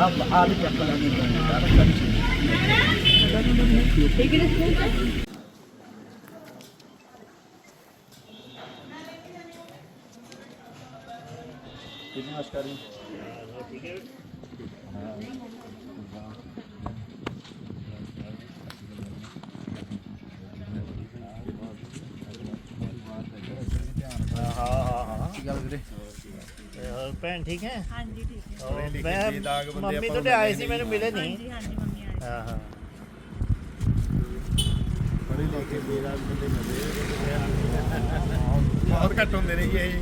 Abla ağırlık yapmadan Bizim askerim. Ha ha ha. Çıkalım ਹਾਂ ਹਾਂ ਹਾਂ ਵੀਰੇ ਹੋਰ ਭੈਣ ਠੀਕ ਹੈ? ਹਾਂਜੀ ਠੀਕ ਹੈ। ਹੋਰ ਲਿਖੇ ਮੈਂ ਜੀ ਦਾਗ ਬੰਦੇ ਮੰਮੀ ਆਪਾਂ ਤੁਹਾਡੇ ਆਏ ਸੀ ਮੈਨੂੰ ਮਿਲੇ ਨਹੀਂ। ਹਾਂਜੀ ਹਾਂਜੀ ਮੰਮੀ ਆਏ ਹਾਂ ਹਾਂ। ਪੜ੍ਹੇ ਲਿਖੇ ਮੇਰਾ ਬੰਦੇ ਮਿਲੇ ਬਹੁਤ ਘੱਟ ਹੁੰਦੇ ਨੇ ਜੀ ਇਹ।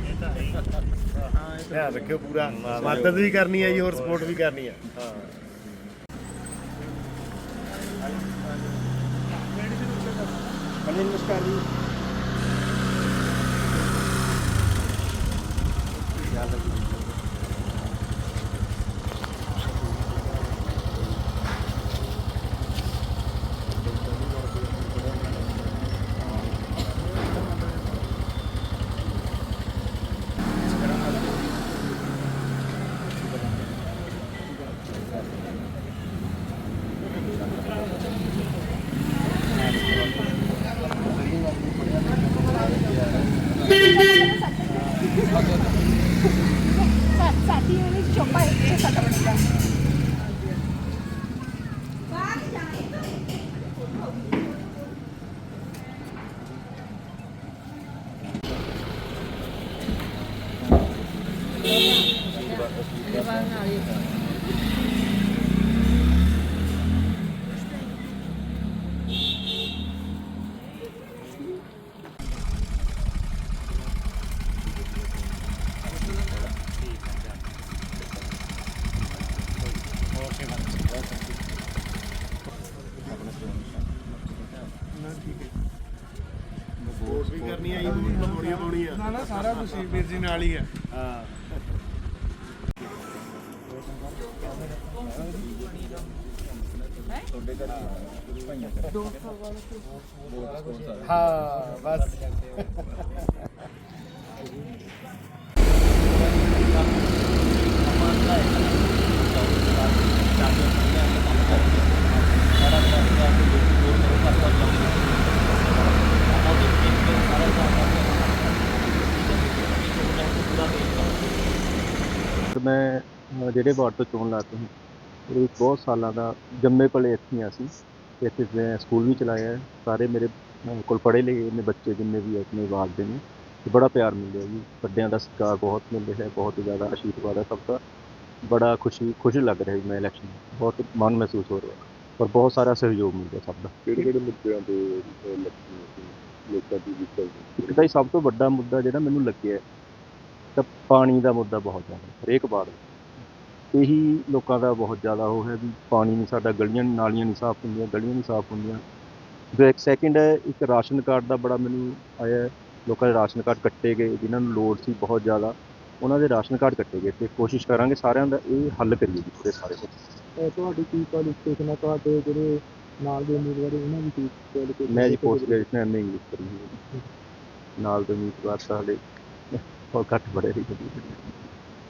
ਹਾਂ ਧਿਆਨ ਰੱਖਿਓ ਪੂਰਾ। ਮਦਦ ਵੀ ਕਰਨੀ ਹੈ ਜੀ ਹੋਰ ਸਪੋਰਟ ਵੀ ਕਰਨੀ ਹੈ। ਹਾਂ। ਨਮਸਕਾਰ ਜੀ। other people. ਚੋਪਾ ਇਹ ਸਾਡਾ ਬਣਦਾ ਸਪੋਰਟ ਵੀ ਕਰਨੀ ਹੈ ਜੀ ਪਾਉਣੀਆਂ ਪਾਉਣੀਆਂ ਨਾ ਨਾ ਸਾਰਾ ਕੁਝ ਵੀਰ ਜੀ ਨਾਲ ਹੀ ਹੈ। ਹਾਂ। ਹਾਂ ਬਸ ਤੇ ਮੈਂ ਅਹ ਜਿਹੜੇ ਵਾਰਡ ਤੋਂ ਚੋਣ ਲੜਦਾ ਹਾਂ ਉਹਦੇ ਵਿੱਚ ਬਹੁਤ ਸਾਲਾਂ ਦਾ ਜੰਮੇ ਪਲੇ ਇੱਥੇ ਅਸੀਂ। ਤੇ ਇੱਥੇ ਮੈਂ ਸਕੂਲ ਵੀ ਚਲਾਇਆ। ਸਾਰੇ ਮੇਰੇ ਕੋਲ ਪੜ੍ਹੇ ਲਿਖੇ ਨੇ ਬੱਚੇ ਜਿੰਨੇ ਵੀ ਆਪਣੇ ਵਾਰਡ ਦੇ ਨੇ ਤੇ ਬੜਾ ਪਿਆਰ ਮਿਲਿਆ ਜੀ। ਵੱਡਿਆਂ ਦਾ ਸਤਿਕਾਰ ਬਹੁਤ ਮਿਲ ਰਿਹਾ ਹੈ ਬਹੁਤ ਜ਼ਿਆਦਾ ਆਸ਼ੀਰਵਾਦ ਹੈ ਸਭ ਦਾ। ਬੜਾ ਖੁਸ਼ੀ ਖੁਸ਼ ਲੱਗ ਰਿਹਾ ਜੀ ਮੈਂ ਇਲੈਕਸ਼ਨ ਬਹੁਤ ਮਾਣ ਮਹਿਸੂਸ ਹੋ ਰਿਹਾ ਔਰ ਬਹੁਤ ਸਾਰਾ ਸਹਿਯੋਗ ਮਿਲ ਰਿਹਾ ਸਭ ਦਾ। ਕਿਹੜੇ ਕਿਹੜੇ ਮੁੱਦਿਆਂ ਤੇ ਲੋਕਾਂ ਦੀ ਸਭ ਤੋਂ ਵੱਡਾ ਮੁੱਦਾ ਜਿਹੜਾ ਮੈਨੂੰ ਲੱਗਿਆ ਤਾਂ ਪਾਣੀ ਦਾ ਮੁੱਦਾ ਬਹੁਤ ਜ਼ਿਆਦਾ ਹਰੇਕ ਵਾਰ ਇਹੀ ਲੋਕਾਂ ਦਾ ਬਹੁਤ ਜ਼ਿਆਦਾ ਉਹ ਹੈ ਵੀ ਪਾਣੀ ਨਹੀਂ ਸਾਡਾ ਗਲੀਆਂ ਨਾਲੀਆਂ ਨਹੀਂ ਸਾਫ਼ ਹੁੰਦੀਆਂ ਗਲੀਆਂ ਨਹੀਂ ਸਾਫ਼ ਹੁੰਦੀਆਂ ਜੋ ਇੱਕ ਸੈਕਿੰਡ ਹੈ ਇੱਕ ਰਾਸ਼ਨ ਕਾਰਡ ਦਾ ਬੜਾ ਮੈਨੂੰ ਆਇਆ ਹੈ। ਲੋਕਾਂ ਦੇ ਰਾਸ਼ਨ ਕਾਰਡ ਕੱਟੇ ਗਏ ਜਿਨ੍ਹਾਂ ਨੂੰ ਲੋੜ ਸੀ ਬਹੁਤ ਜ਼ਿਆਦਾ ਉਹਨਾਂ ਦੇ ਰਾਸ਼ਨ ਕਾਰਡ ਕੱਟੇ ਗਏ ਤੇ ਕੋਸ਼ਿਸ਼ ਕਰਾਂਗੇ ਸਾਰਿਆਂ ਦਾ ਇਹ ਹੱਲ ਕਰੀਏ ਜੀ ਪੂਰੇ ਸਾਰੇ ਕੁਛ। ਤੁਹਾਡੀ ਕੀ ਕੁਆਲੀਫਿਕੇਸ਼ਨ ਹੈ ਤੁਹਾਡੇ ਜਿਹੜੇ ਨਾਲ ਦੇ ਉਮੀਦਵਾਰ ਉਹਨਾਂ ਦੀ ਕੀ qualification ਮੈਂ ਜੀ ਹੈ? ਪੋਸਟ ਗ੍ਰੈਜੂਏਸ਼ਨ ਐਮ ਇੰਗਲਿਸ਼ ਕਰੀ ਹੋਈ ਹੈ ਨਾਲ ਦੇ ਉਮੀਦਵਾਰ ਤਾਂ ਹਲੇ ਬਹੁਤ ਘੱਟ ਪੜ੍ਹੇ ਰਹੀ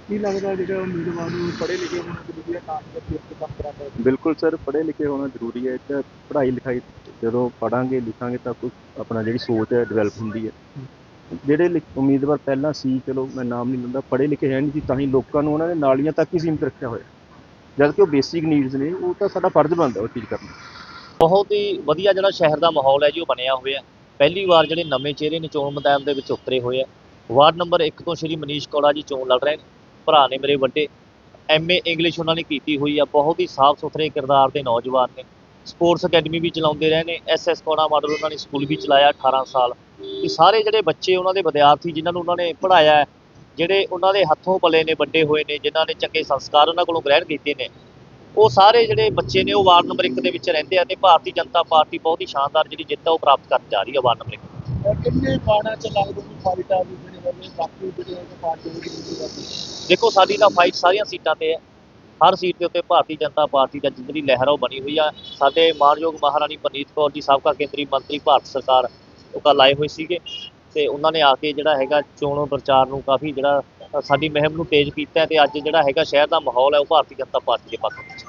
ਕੀ ਲੱਗਦਾ ਜਿਹੜਾ ਉਮੀਦਵਾਰ ਨੂੰ ਪੜ੍ਹੇ ਲਿਖੇ ਹੋਣਾ ਜ਼ਰੂਰੀ ਹੈ ਤਾਂ ਕਿ ਅੱਗੇ ਕੰਮ ਕਰਾਂਦਾ ਹੈ? ਬਿਲਕੁਲ ਸਰ ਪੜ੍ਹੇ ਲਿਖੇ ਹੋਣਾ ਜ਼ਰੂਰੀ ਹੈ। ਤੇ ਪੜ੍ਹਾਈ ਲਿਖਾਈ ਜਦੋਂ ਪੜਾਂਗੇ ਲਿਖਾਂਗੇ ਤਾਂ ਕੁਝ ਆਪਣਾ ਜਿਹੜੀ ਸੋਚ ਹੈ ਡਿਵੈਲਪ ਹੁੰਦੀ ਹੈ। ਜਿਹੜੇ ਲਿਖ- ਉਮੀਦਵਾਰ ਪਹਿਲਾਂ ਸੀ ਚਲੋ ਮੈਂ ਨਾਮ ਨਹੀਂ ਲੈਂਦਾ ਪੜ੍ਹੇ ਲਿਖੇ ਹੈ ਨਹੀਂ ਸੀ ਤਾਂ ਹੀ ਲੋਕਾਂ ਨੂੰ ਉਹਨਾਂ ਨੇ ਨਾਲੀਆਂ ਤੱਕ ਹੀ ਸੀਮਿਤ ਰੱਖਿਆ ਹੋਇਆ। ਜਦ ਕਿ ਉਹ ਬੇਸਿਕ ਨੀਡਸ ਨੇ ਉਹ ਤਾਂ ਸਾਡਾ ਫਰਜ਼ ਬਣਦਾ ਉਹ ਚੀਜ਼ ਕਰਨਾ ਬਹੁਤ ਹੀ ਵਧੀਆ ਜਿਹੜਾ ਸ਼ਹਿਰ ਦਾ ਮਾਹੌਲ ਹੈ ਜੀ ਉਹ ਬਣਿਆ ਹੋਇਆ ਪਹਿਲੀ ਵਾਰ ਜਿਹੜੇ ਨਵੇਂ ਚਿਹਰੇ ਨੇ ਚੋਣ ਮੈਦਾਨ ਦੇ ਵਿੱਚ ਉਤਰੇ ਹੋਏ ਆ ਵਾਰਡ ਨੰਬਰ 1 ਤੋਂ ਸ਼੍ਰੀ ਮਨੀਸ਼ ਕੌੜਾ ਜੀ ਚੋਣ ਲੜ ਰਹੇ ਨੇ। ਭਰਾ ਨੇ ਮੇਰੇ ਵੱਡੇ ਐਮਏ ਇੰਗਲਿਸ਼ ਉਹਨਾਂ ਨੇ ਕੀਤੀ ਹੋਈ ਆ, ਬਹੁਤ ਹੀ ਸਾਫ਼ ਸੁਥਰੇ ਕਿਰਦਾਰ ਦੇ ਨੌਜਵਾਨ ਨੇ। ਸਪੋਰਟਸ ਅਕੈਡਮੀ ਵੀ ਚਲਾਉਂਦੇ ਰਹੇ ਨੇ ਐਸਐਸ ਕੌੜਾ ਮਾਡਲ ਉਹਨਾਂ ਨੇ ਸਕੂਲ ਵੀ ਚਲਾਇਆ 18 ਸਾਲ। ਇਹ ਸਾਰੇ ਜਿਹੜੇ ਬੱਚੇ ਉਹਨਾਂ ਦੇ ਵਿਦਿਆਰਥੀ ਜਿਨ੍ਹਾਂ ਨੂੰ ਉਹਨਾਂ ਨੇ ਪੜ੍ਹਾਇਆ ਜਿਹੜੇ ਉਹਨਾਂ ਦੇ ਹੱਥੋਂ ਪਲੇ ਨੇ, ਵੱਡੇ ਹੋਏ ਨੇ, ਜਿਨ੍ਹਾਂ ਨੇ ਚੰਗੇ ਸੰਸਕਾਰ ਉਹਨਾਂ ਕੋਲੋਂ ਗ੍ਰਹਿਣ ਕੀਤੇ ਨੇ, ਉਹ ਸਾਰੇ ਜਿਹੜੇ ਬੱਚੇ ਨੇ ਉਹ ਵਾਰਡ ਨੰਬਰ 1 ਦੇ ਵਿੱਚ ਰਹਿੰਦੇ ਆ ਤੇ ਭਾਰਤੀ ਜਨਤਾ ਪਾਰਟੀ ਬਹੁਤ ਹੀ ਸ਼ਾਨਦਾਰ ਜਿਹੜੀ ਜਿੱਤ ਆ ਉਹ ਪ੍ਰਾਪਤ ਕਰਨ ਜਾ ਰਹੀ ਹੈ ਵਾਰਡ ਨੰਬਰ 1 ਕਿੰਨੇ ਬਾਣਾ ਚ ਲੱਗਦੇ ਨੇ ਫਾਇਦਾ ਵੀ ਜਿਹੜੇ ਵੱਲੋਂ ਬਾਕੀ ਜਿਹੜੇ ਪਾਰਟੀ ਦੇ ਦੇਖੋ ਸਾਡੀ ਤਾਂ ਫਾਈਟ ਸਾਰੀਆਂ ਸੀਟਾਂ ਤੇ ਹੈ। ਹਰ ਸੀਟ ਦੇ ਉੱਤੇ ਭਾਰਤੀ ਜਨਤਾ ਪਾਰਟੀ ਦਾ ਜਿਹੜੀ ਲਹਿਰ ਉਹ ਬਣੀ ਹੋਈ ਆ। ਸਾਡੇ ਮਾਨਯੋਗ ਮਹਾਰਾਣੀ ਪਰਨੀਤ ਕੌਰ ਜੀ ਸਾਬਕਾ ਕੇਂਦਰੀ ਮੰਤਰੀ ਭਾਰਤ ਸਰਕਾਰ ਉਹ ਕੱਲ੍ਹ ਆਏ ਹੋਏ ਸੀਗੇ। ਤੇ ਉਹਨਾਂ ਨੇ ਆ ਕੇ ਜਿਹੜਾ ਹੈਗਾ ਚੋਣ ਪ੍ਰਚਾਰ ਨੂੰ ਕਾਫੀ ਜਿਹੜਾ ਸਾਡੀ ਮੁਹਿੰਮ ਨੂੰ ਤੇਜ਼ ਕੀਤਾ ਤੇ ਅੱਜ ਜਿਹੜਾ ਹੈਗਾ ਸ਼ਹਿਰ ਦਾ ਮਾਹੌਲ ਹੈ ਉਹ ਭਾਰਤੀ ਜਨਤਾ ਪਾਰਟੀ ਦੇ ਪੱਖ ਵਿੱਚ।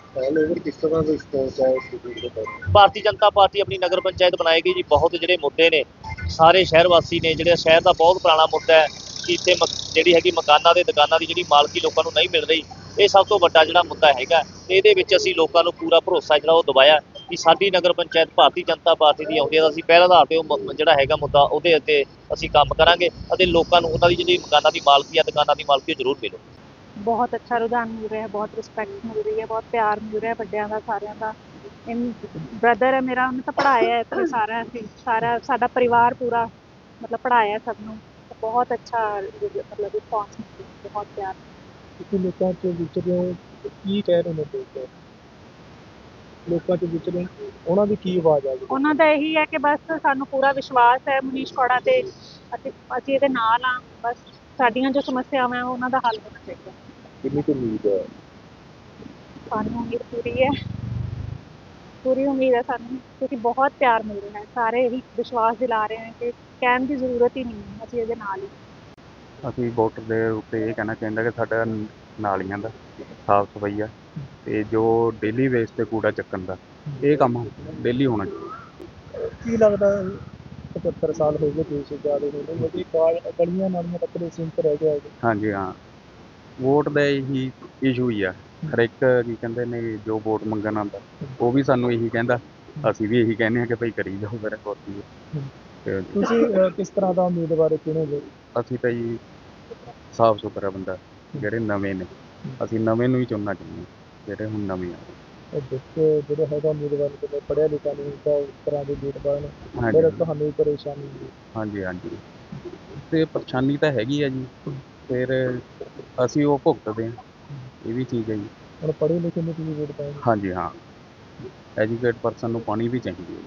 ਭਾਰਤੀ ਜਨਤਾ ਪਾਰਟੀ ਆਪਣੀ ਨਗਰ ਪੰਚਾਇਤ ਬਣਾਏਗੀ ਜੀ ਬਹੁਤ ਜਿਹੜੇ ਮੁੱਦੇ ਨੇ। ਸਾਰੇ ਸ਼ਹਿਰ ਵਾਸੀ ਨੇ ਜਿਹੜੇ ਸ਼ਹਿਰ ਦਾ ਬਹੁਤ ਪੁਰਾਣਾ ਮੁੱਦਾ ਹੈ ਕਿ ਇੱਥੇ ਜਿਹੜੀ ਹੈਗੀ ਮਕਾਨਾਂ ਦੇ ਦੁਕਾਨਾਂ ਦੀ ਜਿਹੜੀ ਮਾਲਕੀ ਲੋਕਾਂ ਨੂੰ ਨਹੀਂ ਮਿਲ ਰਹੀ, ਇਹ ਸਭ ਤੋਂ ਵੱਡਾ ਜਿਹੜਾ ਮੁੱਦਾ ਹੈਗਾ। ਤੇ ਇਹਦੇ ਵਿੱਚ ਅਸੀਂ ਲੋਕਾਂ ਨੂੰ ਪੂਰਾ ਭਰੋਸਾ ਜਿਹੜਾ ਉਹ ਦਿਵਾਇਆ ਕਿ ਸਾਡੀ ਨਗਰ ਪੰਚਾਇਤ ਭਾਰਤੀ ਜਨਤਾ ਪਾਰਟੀ ਦੀ ਆਉਂਦੀ ਹੈ ਅਸੀਂ ਪਹਿਲਾਂ ਆਧਾਰ ਤੇ ਉਹ ਜਿਹੜਾ ਹੈਗਾ ਮੁੱਦਾ ਉਹਦੇ ਉੱਤੇ ਅਸੀਂ ਕੰਮ ਕਰਾਂਗੇ ਅਤੇ ਲੋਕਾਂ ਨੂੰ ਉਹਨਾਂ ਦੀ ਜਿਹੜੀ ਮਕਾਨਾਂ ਦੀ ਮਾਲਕੀ ਆ, ਦੁਕਾਨਾਂ ਦੀ ਮਾਲਕੀ ਜ਼ਰੂਰ ਮਿਲੋ। ਬਹੁਤ ਅੱਛਾ ਰੁਝਾਨ ਮਿਲ ਰਿਹਾ ਹੈ ਬਹੁਤ ਰਿਸਪੈਕਟ ਮਿਲ ਰਹੀ ਹੈ, ਬਹੁਤ ਪਿਆਰ ਮਿਲ ਰਿਹਾ ਵੱਡਿਆਂ ਦਾ, ਸਾਰਿਆਂ ਦਾ। ਬ੍ਰਦਰ ਹੈ ਮੇਰਾ, ਉਹਨੇ ਤਾਂ ਪੜਾਇਆ ਹੈ ਸਾਰਾ ਸਾਰਾ ਸਾਡਾ ਪਰਿਵਾਰ ਪੂਰਾ ਮਤਲਬ ਪੜਾਇਆ ਸਭ ਨੂੰ। ਬਹੁਤ ਅੱਛਾ ਮਤਲਬ ਰਿਸਪੌਂਸ ਬਹੁਤ ਪਿਆਰ ਤੁਸੀਂ ਲੋਕਾਂ 'ਚ ਵਿਚਰੇ ਹੋ ਕੀ ਕਹਿ ਰਹੇ ਨੇ ਲੋਕ ਲੋਕਾਂ 'ਚ ਵਿਚਰੇ ਉਹਨਾਂ ਦੀ ਕੀ ਆਵਾਜ਼ ਆ ਗਈ ਉਹਨਾਂ ਦਾ ਇਹੀ ਹੈ ਕਿ ਬਸ ਸਾਨੂੰ ਪੂਰਾ ਵਿਸ਼ਵਾਸ ਹੈ ਮਨੀਸ਼ ਕੋੜਾ ਤੇ ਅਤੇ ਅਸੀਂ ਇਹਦੇ ਨਾਲ ਆ ਬਸ ਸਾਡੀਆਂ ਜੋ ਸਮੱਸਿਆਵਾਂ ਹੈ ਉਹਨਾਂ ਦਾ ਹੱਲ ਹੋਣਾ ਚਾਹੀਦਾ ਕਿੰਨੀ ਕੁ ਉਮੀਦ ਹੈ ਸਾਨੂੰ ਉਮੀਦ ਪੂਰੀ ਹੈ ਪੂਰੀ ਉਮੀਦ ਹੈ ਸਾਨੂੰ ਕਿਉਂਕਿ ਬਹੁਤ ਪਿਆਰ ਮਿਲ ਰਿਹਾ ਹੈ। ਸਾਰੇ ਇਹੀ ਵਿਸ਼ਵਾਸ ਦਿਲਾ ਰਹੇ ਹੈ ਕਿ ਕਹਿਣ ਦੀ ਜ਼ਰੂਰਤ ਹੀ ਨਹੀਂ ਹੈ। ਅਸੀਂ ਇਹਦੇ ਨਾਲ ਹੀ ਅਸੀਂ ਵੋਟਰ ਦੇ ਉੱਤੇ ਇਹ ਕਹਿਣਾ ਚਾਹੁੰਦਾ ਕਿ ਸਾਡਾ ਨਾਲੀਆਂ ਦਾ ਸਾਫ਼ ਸਫ਼ਾਈ ਆ ਤੇ ਜੋ ਡੇਲੀ ਵੇਸ ਤੇ ਕੂੜਾ ਚੱਕਣ ਦਾ ਇਹ ਕੰਮ ਡੇਲੀ ਹੋਣਾ ਚਾਹੀਦਾ। ਕੀ ਲੱਗਦਾ ਹੈ 75 ਸਾਲ ਹੋ ਗਏ ਦੇਸ਼ ਆਜ਼ਾਦ ਹੋਏ ਨੂੰ ਉਹਦੀ ਗਲੀਆਂ ਨਾਲੀਆਂ ਤੱਕ ਦੇ ਸੀਮਤ ਰਹਿ ਗਿਆ ਹੈ ਹਾਂਜੀ ਹਾਂ। ਵੋਟ ਦਾ ਇਹੀ ਇਸ਼ੂ ਹੀ ਆ। ਹਰ ਇੱਕ ਕੀ ਕਹਿੰਦੇ ਨੇ ਜੋ ਵੋਟ ਮੰਗਣ ਆਉਂਦਾ ਉਹ ਵੀ ਸਾਨੂੰ ਇਹੀ ਕਹਿੰਦਾ। ਅਸੀਂ ਵੀ ਇਹੀ ਕਹਿੰਦੇ ਆ ਕਿ ਭਾਈ ਕਰੀ ਜਾਓ ਮੇਰੇ ਕੋਲ ਕੀ ਹੈ। ਤੇ ਤੁਸੀਂ ਅਹ, ਕਿਸ ਤਰ੍ਹਾਂ ਦਾ ਉਮੀਦਵਾਰ ਚੁਣੋਗੇ ਅਸੀਂ ਤਾਂ ਜੀ ਸਾਫ਼ ਸੁਥਰਾ ਬੰਦਾ ਜਿਹੜੇ ਨਵੇਂ ਨੇ। ਅਸੀਂ ਨਵੇਂ ਨੂੰ ਹੀ ਚੁਣਨਾ ਚਾਹੁੰਦੇ ਹਾਂ ਜਿਹੜੇ ਹੁਣ ਨਵੇਂ ਆ। ਇਹ ਦੇਖੋ ਜਿਹੜਾ ਹੈਗਾ ਉਮੀਦਵਾਰ ਜਦੋਂ ਪੜਿਆ ਲਿਖਿਆ ਨਹੀਂ ਹੁੰਦਾ ਉਸ ਤਰ੍ਹਾਂ ਦੀ ਨਾਲ ਹਾਂਜੀ ਫਿਰ ਤੁਹਾਨੂੰ ਵੀ ਪਰੇਸ਼ਾਨੀ ਹੁੰਦੀ। ਹੈ। ਹਾਂਜੀ ਹਾਂਜੀ। ਤੇ ਪਰੇਸ਼ਾਨੀ ਤਾਂ ਹੈਗੀ ਆ ਜੀ। ਫਿਰ ਅਸੀਂ ਉਹ ਭੁਗਤਦੇ ਹਾਂ। ਇਹ ਵੀ ਚੀਜ਼ ਹੈ ਜੀ। ਹੁਣ ਪੜ੍ਹੇ ਲਿਖੇ ਨੂੰ ਤੁਸੀਂ ਵੋਟ ਪਾਓਗੇ? ਹਾਂਜੀ ਹਾਂ। ਐਜੂਕੇਟ ਪਰਸਨ ਨੂੰ ਪਾਣੀ ਵੀ ਚਾਹੀਦੀ ਹੈ।